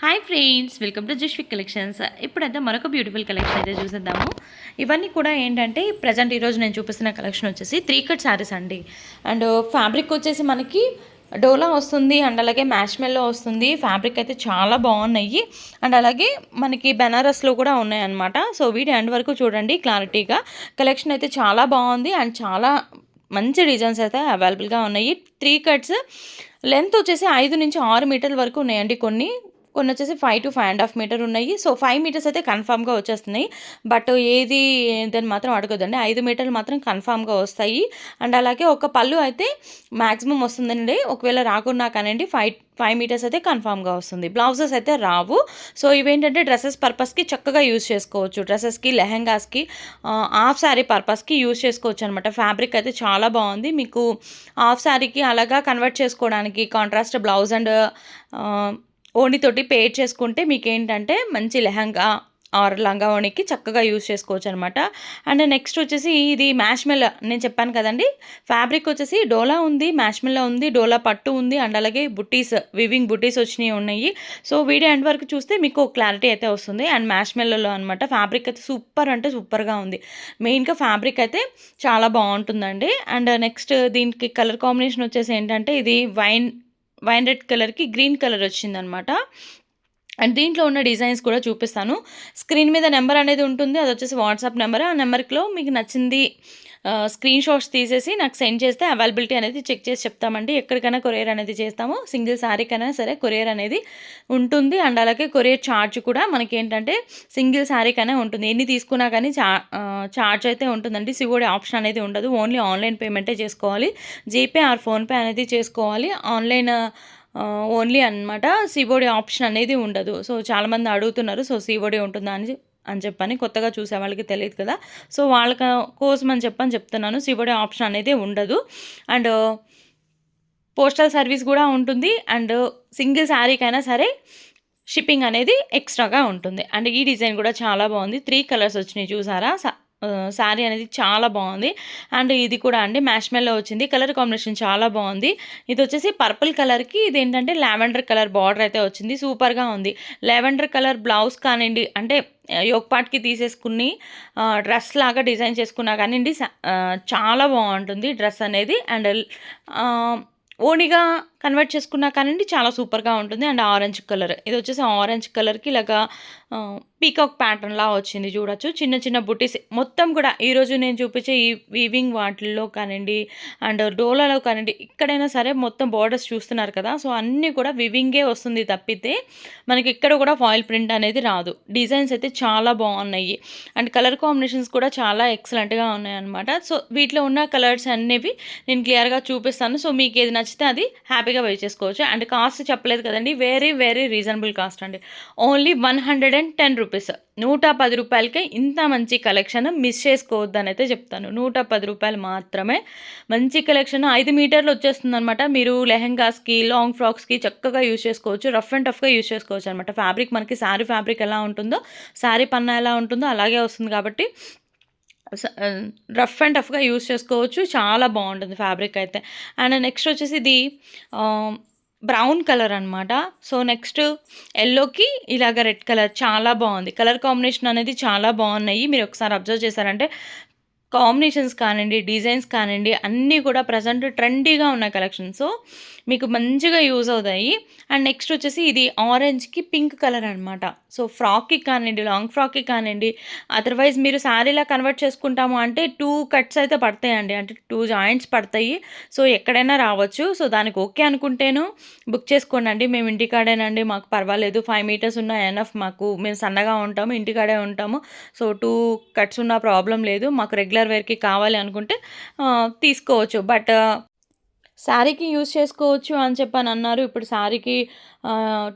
Hi friends welcome to Jushvik collections ఇప్పుడైతే మరొక beautiful collection అయితే చూసేద్దాము. ఇవన్నీ కూడా ఏంటంటే ప్రజెంట్ ఈరోజు నేను చూపిస్తున్న కలెక్షన్ వచ్చేసి త్రీ కట్ శారీస్ అండి. అండ్ ఫ్యాబ్రిక్ uh, వచ్చేసి మనకి డోలా వస్తుంది అండ్ అలాగే మ్యాష్మెల్లో వస్తుంది. ఫ్యాబ్రిక్ అయితే చాలా బాగున్నాయి. అండ్ అలాగే మనకి బెనారస్లో కూడా ఉన్నాయన్నమాట. సో వీటి ఎండ్ వరకు చూడండి క్లారిటీగా కలెక్షన్ అయితే చాలా బాగుంది అండ్ చాలా మంచి డిజైన్స్ అయితే అవైలబుల్గా ఉన్నాయి. త్రీ కట్స్ లెంత్ వచ్చేసి ఐదు నుంచి ఆరు మీటర్ల వరకు ఉన్నాయండి కొన్ని. కొన్ని వచ్చేసి five to five and half metre ఉన్నాయి. సో ఫైవ్ మీటర్స్ అయితే కన్ఫామ్గా వచ్చేస్తున్నాయి. బట్ ఏది దాన్ని మాత్రం అడగదండి ఐదు మీటర్లు మాత్రం కన్ఫామ్గా వస్తాయి. అండ్ అలాగే ఒక పళ్ళు అయితే మ్యాక్సిమం వస్తుందండి. ఒకవేళ రాకున్నా కానండి ఫైవ్ ఫైవ్ మీటర్స్ అయితే కన్ఫామ్గా వస్తుంది. బ్లౌజెస్ అయితే రావు. సో ఇవేంటంటే డ్రెస్సెస్ పర్పస్కి చక్కగా యూస్ చేసుకోవచ్చు. డ్రెస్సెస్కి లెహెంగాస్కి హాఫ్ శారీ పర్పస్కి యూస్ చేసుకోవచ్చు అనమాట ఫ్యాబ్రిక్ అయితే చాలా బాగుంది. మీకు హాఫ్ శారీకి అలాగా కన్వర్ట్ చేసుకోవడానికి కాంట్రాస్ట్ బ్లౌజ్ అండ్ ఓణితోటి పేర్ చేసుకుంటే మీకు ఏంటంటే మంచి లెహంగా ఆర్ లంగా ఓణికి చక్కగా యూస్ చేసుకోవచ్చు అనమాట అండ్ నెక్స్ట్ వచ్చేసి ఇది మ్యాష్మెల్ నేను చెప్పాను కదండి. ఫ్యాబ్రిక్ వచ్చేసి డోలా ఉంది మ్యాష్మెల్లో ఉంది డోలా పట్టు ఉంది అండ్ అలాగే బుట్టీస్ వివింగ్ బుట్టీస్ వచ్చినాయి ఉన్నాయి. సో వీడియో ఎండ్ వరకు చూస్తే మీకు క్లారిటీ అయితే వస్తుంది. అండ్ మ్యాష్మెల్లో అనమాట ఫ్యాబ్రిక్ అయితే సూపర్ అంటే సూపర్గా ఉంది. మెయిన్గా ఫ్యాబ్రిక్ అయితే చాలా బాగుంటుందండి. అండ్ నెక్స్ట్ దీనికి కలర్ కాంబినేషన్ వచ్చేసి ఏంటంటే ఇది వైన్ వైన్ రెడ్ కలర్కి గ్రీన్ కలర్ వచ్చిందనమాట అండ్ దీంట్లో ఉన్న డిజైన్స్ కూడా చూపిస్తాను. స్క్రీన్ మీద నెంబర్ అనేది ఉంటుంది. అది వచ్చేసి వాట్సాప్ నెంబర్. ఆ నెంబర్లో మీకు నచ్చింది స్క్రీన్ షాట్స్ తీసేసి నాకు సెండ్ చేస్తే అవైలబిలిటీ అనేది చెక్ చేసి చెప్తామండి. ఎక్కడికైనా కొరియర్ అనేది చేస్తాము. సింగిల్ శారీకైనా సరే కొరియర్ అనేది ఉంటుంది. అండ్ అలాగే కొరియర్ ఛార్జ్ కూడా మనకి ఏంటంటే సింగిల్ శారీకైనా ఉంటుంది. ఎన్ని తీసుకున్నా కానీ చా ఛార్జ్ అయితే ఉంటుందండి. సివోడి ఆప్షన్ అనేది ఉండదు. ఓన్లీ ఆన్లైన్ పేమెంటే చేసుకోవాలి. జీపే ఆర్ ఫోన్పే అనేది చేసుకోవాలి. ఆన్లైన్ ఓన్లీ అనమాట సీబోడీ ఆప్షన్ అనేది ఉండదు. సో చాలామంది అడుగుతున్నారు. సో సీబోడీ ఉంటుందా అని అని చెప్పని కొత్తగా చూసే వాళ్ళకి తెలియదు కదా. సో వాళ్ళ కోసం అని చెప్పని చెప్తున్నాను. సివోడి ఆప్షన్ అనేది ఉండదు. అండ్ పోస్టల్ సర్వీస్ కూడా ఉంటుంది. అండ్ సింగిల్ శారీకైనా సరే షిప్పింగ్ అనేది ఎక్స్ట్రాగా ఉంటుంది. అండ్ ఈ డిజైన్ కూడా చాలా బాగుంది. త్రీ కలర్స్ వచ్చినాయి చూసారా? శారీ అనేది చాలా బాగుంది. అండ్ ఇది కూడా అండి మ్యాష్మెల్లో వచ్చింది. కలర్ కాంబినేషన్ చాలా బాగుంది. ఇది వచ్చేసి పర్పుల్ కలర్కి ఇది ఏంటంటే లావెండర్ కలర్ బార్డర్ అయితే వచ్చింది. సూపర్గా ఉంది. లావెండర్ కలర్ బ్లౌజ్ కానివ్వండి అంటే యోగపాట్కి తీసేసుకుని డ్రెస్ లాగా డిజైన్ చేసుకున్నా కానివ్వండి చాలా బాగుంటుంది డ్రెస్ అనేది. అండ్ ఓనిగా కన్వర్ట్ చేసుకున్నా కానివ్వండి చాలా సూపర్గా ఉంటుంది. అండ్ ఆరెంజ్ కలర్ ఇది వచ్చేసి ఆరెంజ్ కలర్కి ఇలాగా పీకాక్ ప్యాటర్న్లా వచ్చింది చూడొచ్చు. చిన్న చిన్న బుటీస్ మొత్తం కూడా ఈరోజు నేను చూపించే ఈ వీవింగ్ వాటిల్లో కానివ్వండి అండ్ డోలాలో కానివ్వండి ఎక్కడైనా సరే మొత్తం బార్డర్స్ చూస్తున్నారు కదా. సో అన్నీ కూడా వివింగే వస్తుంది తప్పితే మనకి ఇక్కడ కూడా ఫాయిల్ ప్రింట్ అనేది రాదు. డిజైన్స్ అయితే చాలా బాగున్నాయి. అండ్ కలర్ కాంబినేషన్స్ కూడా చాలా ఎక్సలెంట్గా ఉన్నాయి అనమాట సో వీటిలో ఉన్న కలర్స్ అనేవి నేను క్లియర్గా చూపిస్తాను. సో మీకు ఏది నచ్చితే అది హ్యాపీగా వెయిట్ చేసుకోవచ్చు. అండ్ కాస్ట్ చెప్పలేదు కదండి. వెరీ వెరీ రీజనబుల్ కాస్ట్ అండి. Only one hundred and ten rupees rupees. నూట పది రూపాయలకే ఇంత మంచి కలెక్షన్ మిస్ చేసుకోవద్దని అయితే చెప్తాను. నూట పది రూపాయలు మాత్రమే మంచి కలెక్షన్ ఐదు మీటర్లు వచ్చేస్తుంది అనమాట మీరు లెహెంగాస్కి లాంగ్ ఫ్రాక్స్కి చక్కగా యూజ్ చేసుకోవచ్చు. రఫ్ అండ్ టఫ్గా యూజ్ చేసుకోవచ్చు అనమాట ఫ్యాబ్రిక్ మనకి శారీ ఫ్యాబ్రిక్ ఎలా ఉంటుందో శారీ పన్న ఎలా ఉంటుందో అలాగే వస్తుంది కాబట్టి రఫ్ అండ్ టఫ్గా యూస్ చేసుకోవచ్చు. చాలా బాగుంటుంది ఫ్యాబ్రిక్ అయితే. అండ్ నెక్స్ట్ వచ్చేసి ఇది బ్రౌన్ కలర్ అనమాట సో నెక్స్ట్ ఎల్లోకి ఇలాగ రెడ్ కలర్ చాలా బాగుంది. కలర్ కాంబినేషన్ అనేది చాలా బాగున్నాయి. మీరు ఒకసారి అబ్జర్వ్ చేశారంటే కాంబినేషన్స్ కానివ్వండి డిజైన్స్ కానివ్వండి అన్నీ కూడా ప్రజెంట్ ట్రెండీగా ఉన్న కలెక్షన్స్ మీకు మంచిగా యూజ్ అవుతాయి. అండ్ నెక్స్ట్ వచ్చేసి ఇది ఆరెంజ్కి పింక్ కలర్ అనమాట సో ఫ్రాక్కి కానివ్వండి లాంగ్ ఫ్రాక్కి కానివ్వండి అదర్వైజ్ మీరు శారీలా కన్వర్ట్ చేసుకుంటాము అంటే టూ కట్స్ అయితే పడతాయండి. అంటే టూ జాయింట్స్ పడతాయి. సో ఎక్కడైనా రావచ్చు. సో దానికి ఓకే అనుకుంటేను బుక్ చేసుకోండి మేము ఇంటికాడేనండి. మాకు పర్వాలేదు. ఫైవ్ మీటర్స్ ఉన్న ఎనఫ్ మాకు. మేము సన్నగా ఉంటాము ఇంటికాడే ఉంటాము. సో టూ కట్స్ ఉన్న ప్రాబ్లం లేదు. మాకు రెగ్యులర్ వేర్కి కావాలి అనుకుంటే తీసుకోవచ్చు. బట్ శారీకి యూజ్ చేసుకోవచ్చు అని చెప్పని అన్నారు. ఇప్పుడు శారీకి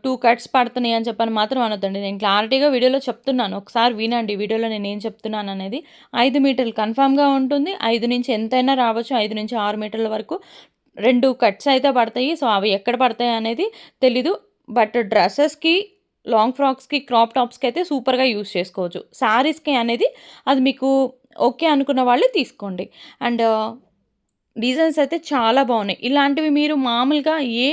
టూ కట్స్ పడుతున్నాయి అని చెప్పని మాత్రం అనొద్దండి. నేను క్లారిటీగా వీడియోలో చెప్తున్నాను. ఒకసారి వినండి. వీడియోలో నేను ఏం చెప్తున్నాను అనేది ఐదు మీటర్లు కన్ఫామ్గా ఉంటుంది. ఐదు నుంచి ఎంతైనా రావచ్చు. ఐదు నుంచి ఆరు మీటర్ల వరకు రెండు కట్స్ అయితే పడతాయి. సో అవి ఎక్కడ పడతాయి అనేది తెలీదు. బట్ డ్రెస్సెస్కి లాంగ్ ఫ్రాక్స్కి క్రాప్ టాప్స్కి అయితే సూపర్గా యూస్ చేసుకోవచ్చు. శారీస్కి అనేది అది మీకు ఓకే అనుకున్న వాళ్ళు తీసుకోండి. అండ్ డిజైన్స్ అయితే చాలా బాగున్నాయి. ఇలాంటివి మీరు మామూలుగా ఏ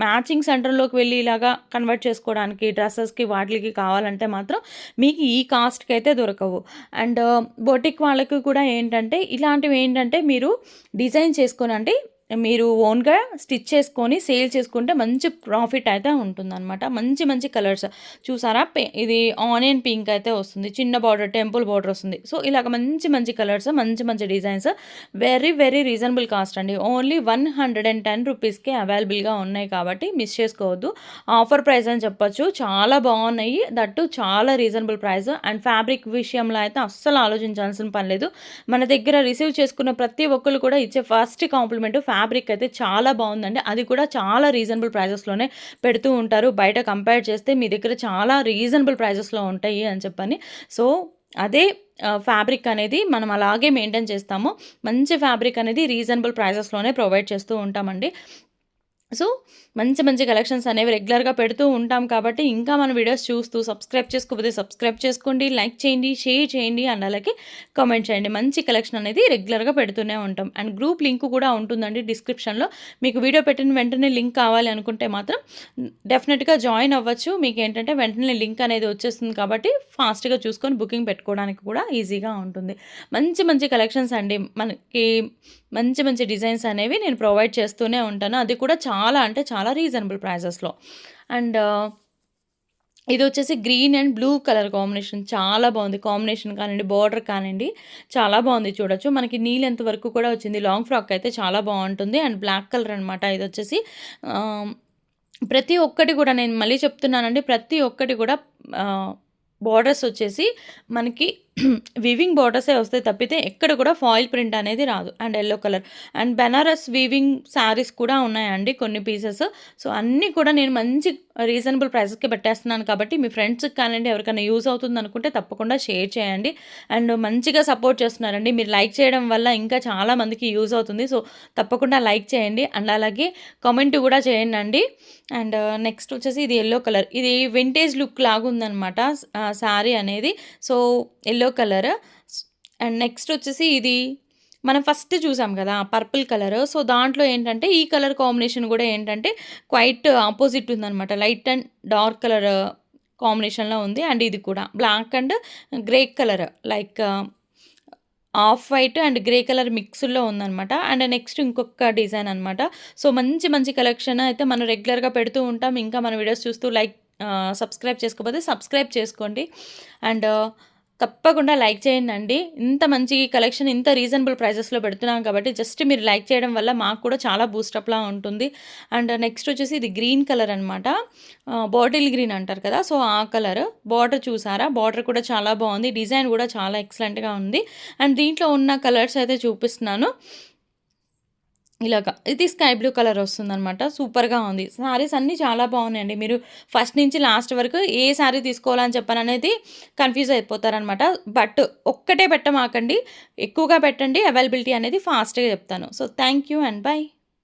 మ్యాచింగ్ సెంటర్లోకి వెళ్ళి ఇలాగా కన్వర్ట్ చేసుకోవడానికి డ్రెస్సెస్కి వాటికి కావాలంటే మాత్రం మీకు ఈ కాస్ట్కి అయితే దొరకవు. అండ్ బొటిక్ వాళ్ళకి కూడా ఏంటంటే ఇలాంటివి ఏంటంటే మీరు డిజైన్ చేసుకొని అంటే మీరు ఓన్గా స్టిచ్ చేసుకొని సేల్ చేసుకుంటే మంచి ప్రాఫిట్ అయితే ఉంటుందన్నమాట. మంచి మంచి కలర్స్ చూసారా? ఇది ఆనియన్ పింక్ అయితే వస్తుంది. చిన్న బార్డర్ టెంపుల్ బార్డర్ వస్తుంది. సో ఇలాగ మంచి మంచి కలర్స్ మంచి మంచి designs very very reasonable cost అండి. Only one hundred and ten రూపీస్కి అవైలబుల్గా ఉన్నాయి కాబట్టి మిస్ చేసుకోవద్దు. ఆఫర్ ప్రైస్ అని చెప్పొచ్చు. చాలా బాగున్నాయి. దట్టు చాలా రీజనబుల్ ప్రైస్ అండ్ ఫ్యాబ్రిక్ విషయంలో అయితే అస్సలు ఆలోచించాల్సిన పని లేదు. మన దగ్గర రిసీవ్ చేసుకున్న ప్రతి ఒక్కరు కూడా ఇచ్చే ఫస్ట్ కాంప్లిమెంట్ ఫ్యాబ్రిక్ ఫ్యాబ్రిక్ అయితే చాలా బాగుందండి. అది కూడా చాలా రీజనబుల్ ప్రైజెస్లోనే పెడుతూ ఉంటారు. బయట కంపేర్ చేస్తే మీ దగ్గర చాలా రీజనబుల్ ప్రైజెస్లో ఉంటాయి అని చెప్పని. సో అదే ఫ్యాబ్రిక్ అనేది మనం అలాగే మెయింటైన్ చేస్తాము. మంచి ఫ్యాబ్రిక్ అనేది రీజనబుల్ ప్రైజెస్లోనే ప్రొవైడ్ చేస్తూ ఉంటామండి. సో మంచి మంచి కలెక్షన్స్ అనేవి రెగ్యులర్గా పెడుతూ ఉంటాం కాబట్టి ఇంకా మన వీడియోస్ చూస్తూ సబ్స్క్రైబ్ చేసుకోకపోతే సబ్స్క్రైబ్ చేసుకోండి లైక్ చేయండి షేర్ చేయండి అండ్ అలాగే కామెంట్ చేయండి. మంచి కలెక్షన్ అనేది రెగ్యులర్గా పెడుతూనే ఉంటాం. అండ్ గ్రూప్ లింక్ కూడా ఉంటుందండి డిస్క్రిప్షన్లో. మీకు వీడియో పెట్టిన వెంటనే లింక్ కావాలి అనుకుంటే మాత్రం డెఫినెట్గా జాయిన్ అవ్వచ్చు. మీకు ఏంటంటే వెంటనే లింక్ అనేది వచ్చేస్తుంది కాబట్టి ఫాస్ట్గా చూసుకొని బుకింగ్ పెట్టుకోవడానికి కూడా ఈజీగా ఉంటుంది. మంచి మంచి కలెక్షన్స్ అండి. మనకి మంచి మంచి డిజైన్స్ అనేవి నేను ప్రొవైడ్ చేస్తూనే ఉంటాను. అది కూడా చాలా అంటే చాలా రీజనబుల్ ప్రైజెస్లో. అండ్ ఇది వచ్చేసి green and blue colour combination చాలా బాగుంది. కాంబినేషన్ కానివ్వండి బార్డర్ కానివ్వండి చాలా బాగుంది చూడొచ్చు. మనకి నీళ్ళెంత వరకు కూడా వచ్చింది లాంగ్ ఫ్రాక్ అయితే చాలా బాగుంటుంది. అండ్ బ్లాక్ కలర్ అనమాట ఇది వచ్చేసి. ప్రతి ఒక్కటి కూడా నేను మళ్ళీ చెప్తున్నానండి ప్రతి ఒక్కటి కూడా బార్డర్స్ వచ్చేసి మనకి వీవింగ్ బోర్డర్సే వస్తాయి తప్పితే ఎక్కడ కూడా ఫాయిల్ ప్రింట్ అనేది రాదు. And yellow colour. And Banaras weaving saris కూడా ఉన్నాయండి కొన్ని పీసెస్. సో అన్నీ కూడా నేను మంచి రీజనబుల్ ప్రైసెస్కి పెట్టేస్తున్నాను కాబట్టి మీ ఫ్రెండ్స్కి కానివ్వండి ఎవరికైనా యూజ్ అవుతుంది అనుకుంటే తప్పకుండా షేర్ చేయండి. అండ్ మంచిగా సపోర్ట్ చేస్తున్నారండి. మీరు లైక్ చేయడం వల్ల ఇంకా చాలా మందికి యూజ్ అవుతుంది. సో తప్పకుండా లైక్ చేయండి. అండ్ అలాగే కామెంట్ కూడా చేయండి అండి అండ్ నెక్స్ట్ వచ్చేసి ఇది ఎల్లో కలర్. ఇది వింటేజ్ లుక్ లాగా ఉందనమాట శారీ అనేది. So yellow colour. And next వచ్చేసి ఇది మనం ఫస్ట్ చూసాం కదా పర్పుల్ కలర్. సో దాంట్లో ఏంటంటే ఈ కలర్ కాంబినేషన్ కూడా ఏంటంటే క్వైట్ ఆపోజిట్ ఉందనమాట లైట్ అండ్ డార్క్ కలర్ కాంబినేషన్లో ఉంది. అండ్ ఇది కూడా black and grey colour. Like off white and grey colour మిక్స్లో ఉందనమాట అండ్ నెక్స్ట్ ఇంకొక డిజైన్ అనమాట సో మంచి మంచి కలెక్షన్ అయితే మనం రెగ్యులర్గా పెడుతూ ఉంటాం. ఇంకా మన వీడియోస్ చూస్తూ లైక్ సబ్స్క్రైబ్ చేసుకోకపోతే సబ్స్క్రైబ్ చేసుకోండి. అండ్ తప్పకుండా లైక్ చేయండి అండి ఇంత మంచి కలెక్షన్ ఇంత రీజనబుల్ ప్రైజెస్లో పెడుతున్నాం కాబట్టి జస్ట్ మీరు లైక్ చేయడం వల్ల మాకు కూడా చాలా బూస్టప్లా ఉంటుంది. అండ్ నెక్స్ట్ వచ్చేసి ఇది గ్రీన్ కలర్ అనమాట బాటిల్ గ్రీన్ అంటారు కదా సో ఆ కలర్. బార్డర్ చూసారా? బార్డర్ కూడా చాలా బాగుంది. డిజైన్ కూడా చాలా ఎక్సలెంట్గా ఉంది. అండ్ దీంట్లో ఉన్న కలర్స్ అయితే చూపిస్తున్నాను. ఇలాగా ఇది స్కై బ్లూ కలర్ వస్తుందనమాట సూపర్గా ఉంది. శారీస్ అన్నీ చాలా బాగున్నాయండి. మీరు ఫస్ట్ నుంచి లాస్ట్ వరకు ఏ శారీ తీసుకోవాలని చెప్పని అనేది కన్ఫ్యూజ్ అయిపోతారనమాట బట్ ఒక్కటే పెట్టమాకండి. ఎక్కువగా పెట్టండి. అవైలబిలిటీ అనేది ఫాస్ట్గా చెప్తాను. So thank you and bye